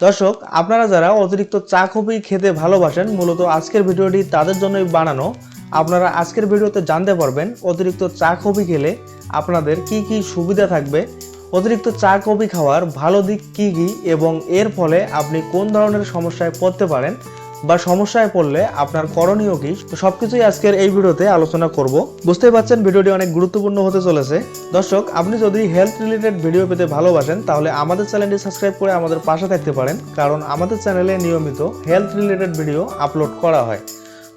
দর্শক, আপনারা যারা অতিরিক্ত চা কফি খেতে ভালোবাসেন, মূলত আজকের ভিডিওটি তাদের জন্যই বানানো। আপনারা আজকের ভিডিওতে জানতে পারবেন, অতিরিক্ত চা কফি খেলে আপনাদের কি কি সুবিধা থাকবে, অতিরিক্ত চা কফি খাওয়ার ভালো দিক কি কি, এবং এর ফলে আপনি কোন ধরনের সমস্যায় পড়তে পারেন বা সমস্যায় পড়লে আপনার করণীয় কি? সবকিছুই আজকের এই ভিডিওতে আলোচনা করব। বুঝতেই পারছেন ভিডিওটি অনেক গুরুত্বপূর্ণ হতে চলেছে। দর্শক, আপনি যদি হেলথ রিলেটেড ভিডিও পেতে ভালোবাসেন, তাহলে আমাদের চ্যানেলটি সাবস্ক্রাইব করে আমাদের পাশে থাকতে পারেন। কারণ আমাদের চ্যানেলে নিয়মিত হেলথ রিলেটেড ভিডিও আপলোড করা হয়।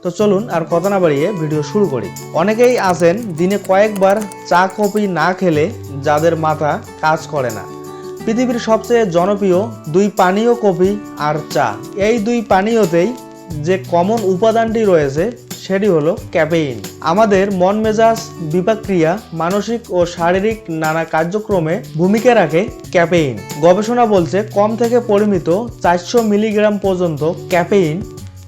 তো চলুন আর কথা না বাড়িয়ে ভিডিও শুরু করি। অনেকেই আছেন, দিনে কয়েকবার চা, কফি না খেলে যাদের মাথা কাজ করে না। পৃথিবীর সবচেয়ে জনপ্রিয় দুই পানীয় কফি আর চা। এই দুই পানীয়তেই যে কমন উপাদানটি রয়েছে, সেটি হলো ক্যাফেইন আমাদের মন মেজাজ বিপাক্রিয়া মানসিক ও শারীরিক নানা কার্যক্রমে ভূমিকা রাখে ক্যাফেইন গবেষণা বলছে কম থেকে পরিমিত চারশো মিলিগ্রাম পর্যন্ত ক্যাফেইন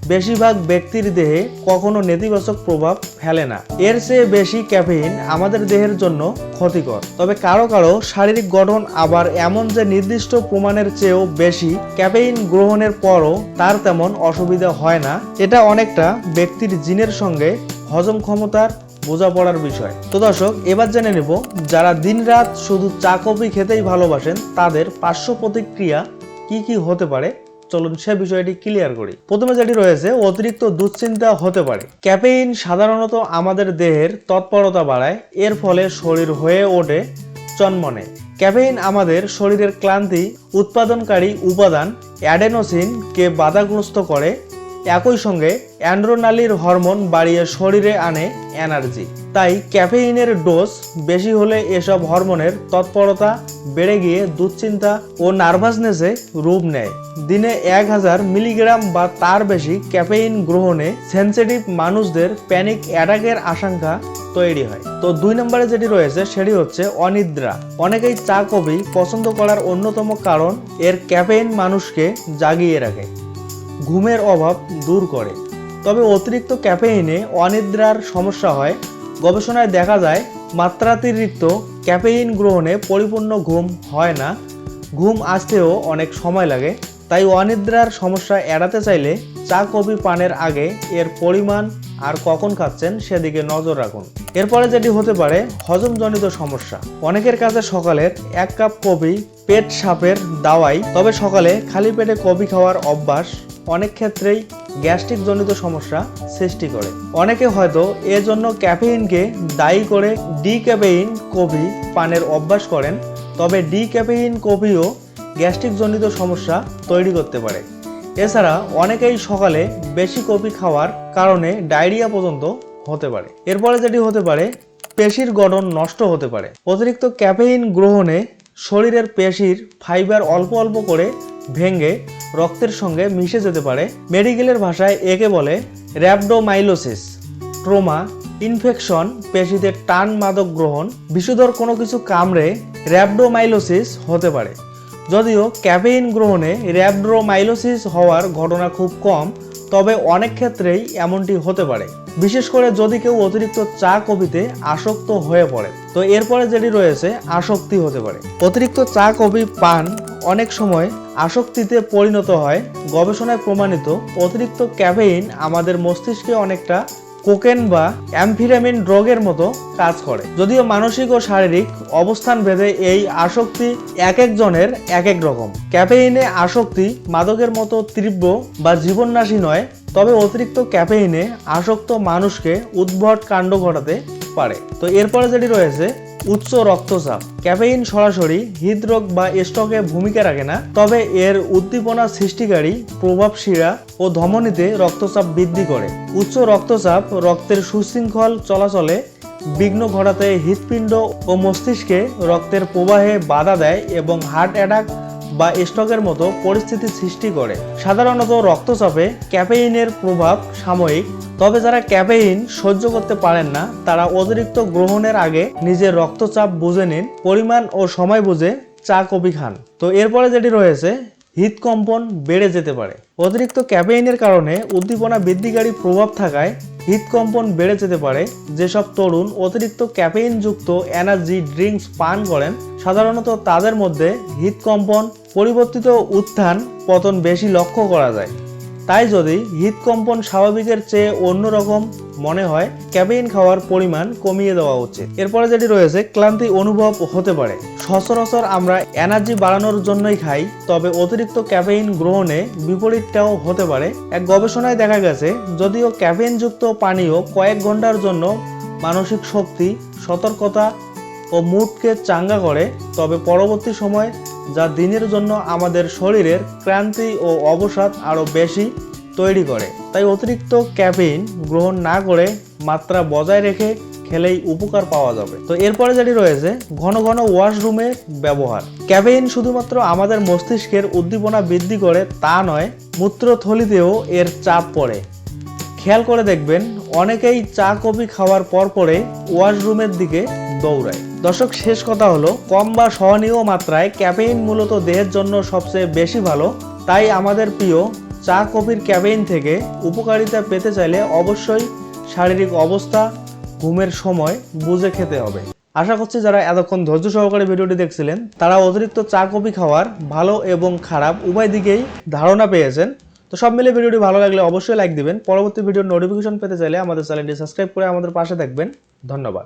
বেশিরভাগ ব্যক্তির দেহে কখনো নেতিবাচক প্রভাব ফেলে না। এর চেয়ে বেশি ক্যাফেইন আমাদের দেহের জন্য ক্ষতিকর। তবে কারও কারও শারীরিক গঠন আবার এমন যে নির্দিষ্ট প্রমাণের চেয়েও বেশি ক্যাফেইন গ্রহণের পরও তার তেমন অসুবিধা হয় না। এটা অনেকটা ব্যক্তির জিনের সঙ্গে হজম ক্ষমতার বোঝাপড়ার বিষয়। তো দর্শক, এবার জেনে নেব, যারা দিনরাত শুধু চা কফি খেতেই ভালোবাসেন, তাদের পার্শ্ব প্রতিক্রিয়া কি কি হতে পারে চলুন সে বিষয়টি ক্লিয়ার করি। প্রথমে যেটি রয়েছে, অতিরিক্ত দুশ্চিন্তা হতে পারে। ক্যাফেইন সাধারণত আমাদের দেহের তৎপরতা বাড়ায়, এর ফলে শরীর হয়ে ওঠে চন্মনে। ক্যাফেইন আমাদের শরীরের ক্লান্তি, উৎপাদনকারী উপাদান অ্যাডেনোসিনকে বাধাগ্রস্ত করে একই সঙ্গে অ্যান্ড্রোনালির হরমোন বাড়িয়ে শরীরে আনে এনার্জি। তাই ক্যাফেইনের ডোজ বেশি হলে এসব হরমোনের তৎপরতা বেড়ে গিয়ে দুশ্চিন্তা ও নার্ভাসনেসে রূপ নেয়। দিনে এক হাজার মিলিগ্রাম বা তার বেশি ক্যাফেইন গ্রহণে সেন্সিটিভ মানুষদের প্যানিক অ্যাটাকের আশঙ্কা তৈরি হয়। তো দুই নম্বরে যেটি রয়েছে সেটি হচ্ছে অনিদ্রা। অনেকেই চা কফি পছন্দ করার অন্যতম কারণ এর ক্যাফেইন মানুষকে জাগিয়ে রাখে। ঘুমের অভাব দূর করে। তবে অতিরিক্ত ক্যাফেইনে অনিদ্রার সমস্যা হয়। গবেষণায় দেখা যায়, মাত্রাতিরিক্ত ক্যাফেইন গ্রহণে পরিপূর্ণ ঘুম হয় না। ঘুম আসতেও অনেক সময় লাগে। তাই অনিদ্রার সমস্যা এড়াতে চাইলে চা, কফি, পানের আগে এর পরিমাণ আর কখন খাচ্ছেন সেদিকে নজর রাখুন। এরপরে যেটি হতে পারে, হজমজনিত সমস্যা। অনেকের কাছে সকালের এক কাপ কফি পেট সাপের দাওয়াই, তবে সকালে খালি পেটে কফি খাওয়ার অভ্যাস অনেক ক্ষেত্রেই গ্যাস্ট্রিক জনিত সমস্যা সৃষ্টি করে। অনেকে হয়তো এজন্য ক্যাফেইনকে দায়ী করে ডি ক্যাফেইন কফি পানের অভ্যাস করেন, তবে ডি ক্যাফেইন কফিও গ্যাস্ট্রিক জনিত সমস্যা তৈরি করতে পারে। এছাড়া অনেকেই সকালে বেশি কফি খাওয়ার কারণে ডায়রিয়া পর্যন্ত হতে পারে। এরপরে যেটি হতে পারে, পেশির গঠন নষ্ট হতে পারে। অতিরিক্ত ক্যাফেইন গ্রহণে শরীরের পেশির ফাইবার অল্প অল্প করে ভেঙে রক্তের সঙ্গে মিশে যেতে পারে। মেডিকেলের ভাষায় একে বলে র্যাপডোমাইলোসিস ট্রোমা, ইনফেকশন, পেশিতে টান মাদক গ্রহণ, বিষুধর কোনো কিছু কামড়ে র্যাপডোমাইলোসিস হতে পারে। যদিও ক্যাফেইন গ্রহণে র্যাপড্রোমাইলোসিস হওয়ার ঘটনা খুব কম, তবে অনেক ক্ষেত্রেই এমনটি হতে পারে। বিশেষ করে যদি কেউ অতিরিক্ত চা কফিতে আসক্ত হয়ে পড়ে। তো এরপরে যেটি রয়েছে, আসক্তি হতে পারে। অতিরিক্ত চা কফি, পান অনেক সময় আসক্তিতে পরিণত হয়। গবেষণায় প্রমাণিত অতিরিক্ত ক্যাফেইন আমাদের মস্তিষ্কে অনেকটা কোকেন বা অ্যামফিরামিন ড্রগের মতো কাজ করে। যদিও মানসিক ও শারীরিক অবস্থান ভেদে এই আসক্তি এক একজনের এক এক রকম। ক্যাফেইনে আসক্তি মাদকের মতো তীব্র বা জীবননাশী নয়, তবে অতিরিক্ত ক্যাফেইনে আসক্ত মানুষকে উদ্ভট কাণ্ড ঘটাতে পারে। তো এরপরে যেটি রয়েছে উচ্চ রক্তচাপ। ক্যাফেইন সরাসরি হৃদরোগ বা স্ট্রোকে ভূমিকা রাখে না, তবে এর উদ্দীপনা সৃষ্টিকারী প্রভাব শিরা ও ধমনীতে রক্তচাপ বৃদ্ধি করে। উচ্চ রক্তচাপ রক্তের সুশৃঙ্খল চলাচলে বিঘ্ন ঘটাতে হৃৎপিণ্ড ও মস্তিষ্কে রক্তের প্রবাহে বাধা দেয় এবং হার্ট অ্যাটাক বা স্ট্রোকের মতো পরিস্থিতি সৃষ্টি করে। সাধারণত রক্তচাপে ক্যাফেইনের প্রভাব সাময়িক তবে যারা ক্যাফেইন সহ্য করতে পারেন না, তারা অতিরিক্ত গ্রহণের আগে নিজের রক্তচাপ বুঝে নিন, পরিমাণ ও সময় বুঝে চা, কফি খান। তো এরপরে যেটি রয়েছে হৃদকম্পন বেড়ে যেতে পারে। অতিরিক্ত ক্যাফেইনের কারণে উদ্দীপনা বৃদ্ধিকারী প্রভাব থাকায় হৃদকম্পন বেড়ে যেতে পারে। যেসব তরুণ অতিরিক্ত ক্যাফেইনযুক্ত এনার্জি ড্রিঙ্কস পান করেন, সাধারণত তাদের মধ্যে হৃদকম্পন পরিবর্তিত উত্থান, পতন বেশি লক্ষ্য করা যায়। তাই যদি হৃদকম্পন স্বাভাবিকের চেয়ে অন্যরকম মনে হয়, ক্যাফেইন খাওয়ার পরিমাণ কমিয়ে দেওয়া উচিত। এরপরে যেটি রয়েছে, ক্লান্তি অনুভব হতে পারে। সচরাচর আমরা এনার্জি বাড়ানোর জন্যই খাই, তবে অতিরিক্ত ক্যাফেইন গ্রহণে বিপরীতটাও হতে পারে। এক গবেষণায় দেখা গেছে, যদিও ক্যাফেইনযুক্ত পানীয় কয়েক ঘণ্টার জন্য মানসিক শক্তি, সতর্কতা ও মুডকে চাঙ্গা করে, তবে পরবর্তী সময় যা দিনের জন্য আমাদের শরীরের ক্লান্তি ও অবসাদ আরও বেশি তৈরি করে। তাই অতিরিক্ত ক্যাফেইন গ্রহণ না করে মাত্রা বজায় রেখে খেলেই উপকার পাওয়া যাবে। তো এরপরে যেটি রয়েছে, ঘন ঘন ওয়াশরুমের ব্যবহার। ক্যাফেইন শুধুমাত্র আমাদের মস্তিষ্কের উদ্দীপনা বৃদ্ধি করে তা নয়, মূত্রথলিতেও এর চাপ পড়ে। খেয়াল করে দেখবেন, অনেকেই চা, কফি খাওয়ার পর পরে ওয়াশরুমের দিকে দৌড়ায়। দর্শক, শেষ কথা হলো, কম বা সহনীয় মাত্রায় ক্যাফেইন মূলত দেহের জন্য সবচেয়ে বেশি ভালো। তাই আমাদের প্রিয় চা কফির ক্যাফেইন থেকে উপকারিতা পেতে চাইলে অবশ্যই শারীরিক অবস্থা, ঘুমের সময় বুঝে খেতে হবে। আশা করছি যারা এতক্ষণ ধৈর্য সহকারে ভিডিওটি দেখছিলেন, তারা অতিরিক্ত চা কফি খাওয়ার ভালো এবং খারাপ উভয় দিকেই ধারণা পেয়েছেন। তো সব মিলে ভিডিওটি ভালো লাগলে অবশ্যই লাইক দিবেন। পরবর্তী ভিডিওর নোটিফিকেশন পেতে চাইলে আমাদের চ্যানেলটি সাবস্ক্রাইব করে আমাদের পাশে থাকবেন। ধন্যবাদ।